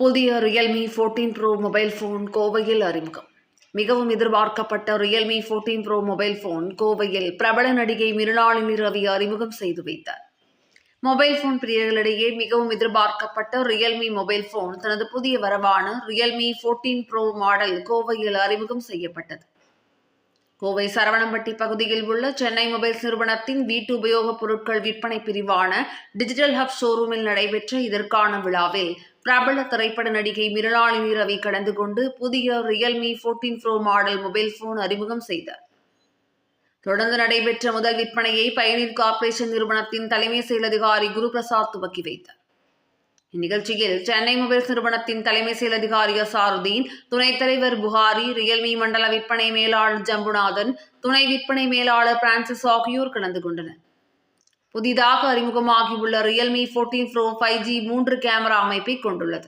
புதிய Realme fourteen Pro mobile phone கோவையில் அறிமுகம். மிகவும் எதிர்பார்க்கப்பட்ட Realme fourteen Pro mobile phone கோவையில் பிரபல நடிகை மிருளாளினி ரவி அறிமுகம் செய்து வைத்தார். மொபைல் ஃபோன் பிரியர்களிடையே மிகவும் எதிர்பார்க்கப்பட்ட ரியல்மி மொபைல் ஃபோன் தனது புதிய வரவான ரியல்மி ஃபோர்டீன் ப்ரோ மாடல் கோவையில் அறிமுகம் செய்யப்பட்டது. கோவை சரவணம்பட்டி பகுதியில் உள்ள சென்னை மொபைல்ஸ் நிறுவனத்தின் வீட்டு உபயோகப் பொருட்கள் விற்பனை பிரிவான டிஜிட்டல் ஹப் ஷோரூமில் நடைபெற்ற இதற்கான விழாவில் பிரபல திரைப்பட நடிகை மிரளாளி ரவி கலந்து கொண்டு புதிய Realme fourteen Pro model mobile phone அறிமுகம் செய்தார். தொடர்ந்து நடைபெற்ற முதல் விற்பனையை பயணிர் கார்ப்பரேஷன் நிறுவனத்தின் தலைமை செயல் அதிகாரி குரு பிரசாத் துவக்கி வைத்தார். இந்நிகழ்ச்சியில் சென்னை மொபைல்ஸ் நிறுவனத்தின் தலைமை செயல் அதிகாரி அசாருதீன் துணைத் தலைவர் புகாரி ரியல்மி மண்டல விற்பனை மேலாளர் ஜம்புநாதன் துணை விற்பனை மேலாளர் பிரான்சிஸ் ஆகியோர் கலந்து கொண்டனர். புதிதாக அறிமுகமாகியுள்ள Realme fourteen Pro five G மூன்று கேமரா அமைப்பை கொண்டுள்ளது.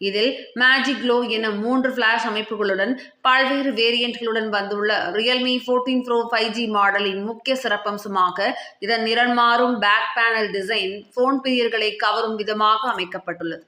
இதில் மேஜிக் க்ளோ என மூன்று ஃபிளாஷ் அமைப்புகளுடன் பல்வேறு வேரியண்ட்களுடன் வந்துள்ள Realme fourteen Pro five G மாடலின் முக்கிய சிறப்பம்சமாக இதன் நிறம் மாறும் பேக் பேனல் டிசைன் ஃபோன் பிரியர்களை கவரும் விதமாக அமைக்கப்பட்டுள்ளது.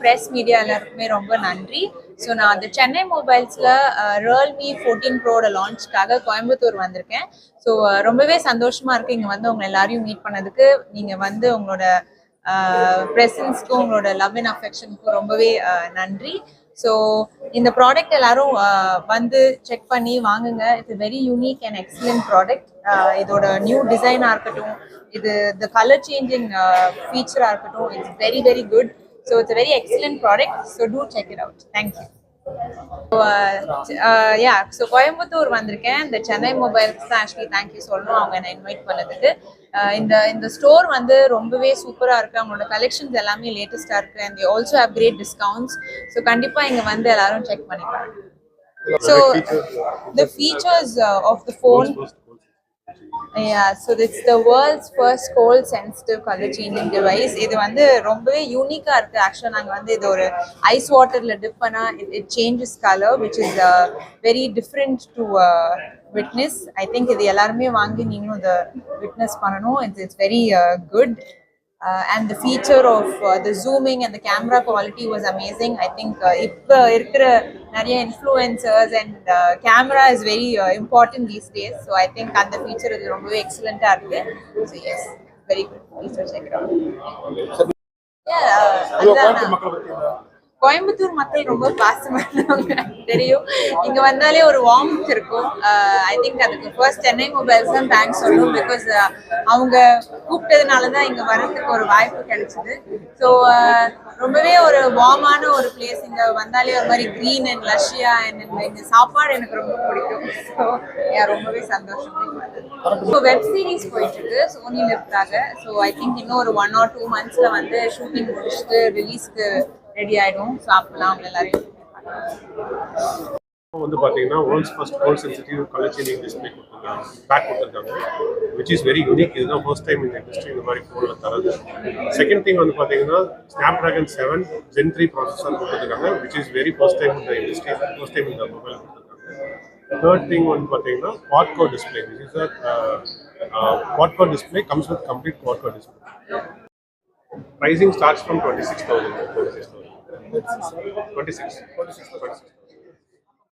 ப்ரெஸ் மீடியா எல்லாருக்குமே ரொம்ப நன்றி. ஸோ நான் அந்த சென்னை மொபைல்ஸில் ரியல்மி ஃபோர்டீன் ப்ரோட லான்ச்க்காக கோயம்புத்தூர் வந்திருக்கேன். ஸோ ரொம்பவே சந்தோஷமாக இருக்குது இங்கே வந்து உங்களை எல்லாரையும் மீட் பண்ணதுக்கு. நீங்கள் வந்து உங்களோட ப்ரெசன்ஸ்க்கும் உங்களோட லவ் அண்ட் அஃபெக்ஷனுக்கும் ரொம்பவே நன்றி. ஸோ இந்த ப்ராடக்ட் எல்லாரும் வந்து செக் பண்ணி வாங்குங்க. It's very unique and excellent product இதோட நியூ டிசைனாக இருக்கட்டும் இது த கலர் சேஞ்சிங் ஃபீச்சராக இருக்கட்டும் it's very very good so it's very excellent product so to check it out thank you yeah so Coimbatore வந்திருக்கேன். இந்த சென்னை மொபைல்ஸ் தான் ஆக்சுவலி தேங்க்யூ சொல்லணும். அவங்க என்னை இன்வைட் பண்ணதுக்கு. Uh, இந்த இந்த ஸ்டோர் வந்து ரொம்பவே சூப்பராக இருக்கு. அவங்களோட கலெக்ஷன்ஸ் எல்லாமே லேட்டஸ்டாக இருக்கு. And also have great discounts so கண்டிப்பாக இங்கே வந்து எல்லாரும் செக் பண்ணிப்பாங்க. So the features of the phone Yeah, so it's the world's first cold sensitive color changing device. இது வந்து ரொம்பவே யூனிக்கா இருக்கு. ஆக்சுவலா நாங்க வந்து இது ஒரு ஐஸ் வாட்டர்ல டிப் பண்ணா it changes colour which is very different to witness I think இது எல்லாருமே வாங்கி நீங்களும் இதை விட்னஸ் பண்ணணும். It's it's very good and the feature of the zooming and the camera quality was amazing I think இப்போ இருக்கிற நிறைய influencers and camera is very important these days so I think அந்த ஃபீச்சர் இது ரொம்பவே எக்ஸலண்ட்டாக இருக்கு. So yes very good please check Coimbatore மக்கள் ரொம்ப பாசமானவங்க தெரியும். இங்க வந்தாலே ஒரு வார்ம் இருக்கும். Uh, ஐ திங்க் அதுக்கு ஃபர்ஸ்ட் சென்னை மொபைல்ஸ் தான் தேங்க்ஸ் சொல்லணும். பிகாஸ் uh, அவங்க கூப்பிட்டதுனால தான் இங்க வரதுக்கு ஒரு வாய்ப்பு கிடைச்சது. ஸோ uh, ரொம்பவே ஒரு வார்மான ஒரு பிளேஸ் இங்க வந்தாலே ஒரு மாதிரி க்ரீன் அண்ட் லஷ்யா அண்ட் இந்த சாப்பாடு எனக்கு ரொம்ப பிடிக்கும். ஸோ ரொம்பவே சந்தோஷம் இப்போ வெப் சீரிஸ் போயிட்டு இருக்கு சோனி இருக்காங்க ஸோ ஐ திங்க் இன்னும் ஒரு ஒன் ஆர் டூ மந்த்ஸ்ல வந்து ஷூட்டிங் முடிச்சுட்டு ரிலீஸ்க்கு ரெடி ஆயிடும். சாப்பிடலாம் அவங்க எல்லாரையும் வந்து பார்த்தீங்கன்னா world's first world sensitive colour changing display கொடுத்துருக்காங்க. பேக் கொடுத்துருக்காங்க. விச் இஸ் வெரி யூனிக் இதுதான் ஃபர்ஸ்ட் டைம் இந்த இண்டஸ்ட்ரி இந்த மாதிரி ஃபோனில் தரது. செகண்ட் திங் வந்து பார்த்தீங்கன்னா Snapdragon seven gen three processor கொடுத்துருக்காங்க which is very first time இந்த இண்டஸ்ட்ரி ஃபர்ஸ்ட் டைம் இந்த மொபைல் கொடுத்துருக்காங்க. தேர்ட் திங் வந்து பார்த்தீங்கன்னா quad core display which is quad-core display comes with complete quad-core display pricing starts from 26,000 Twenty-six. Twenty-six. Twenty-six.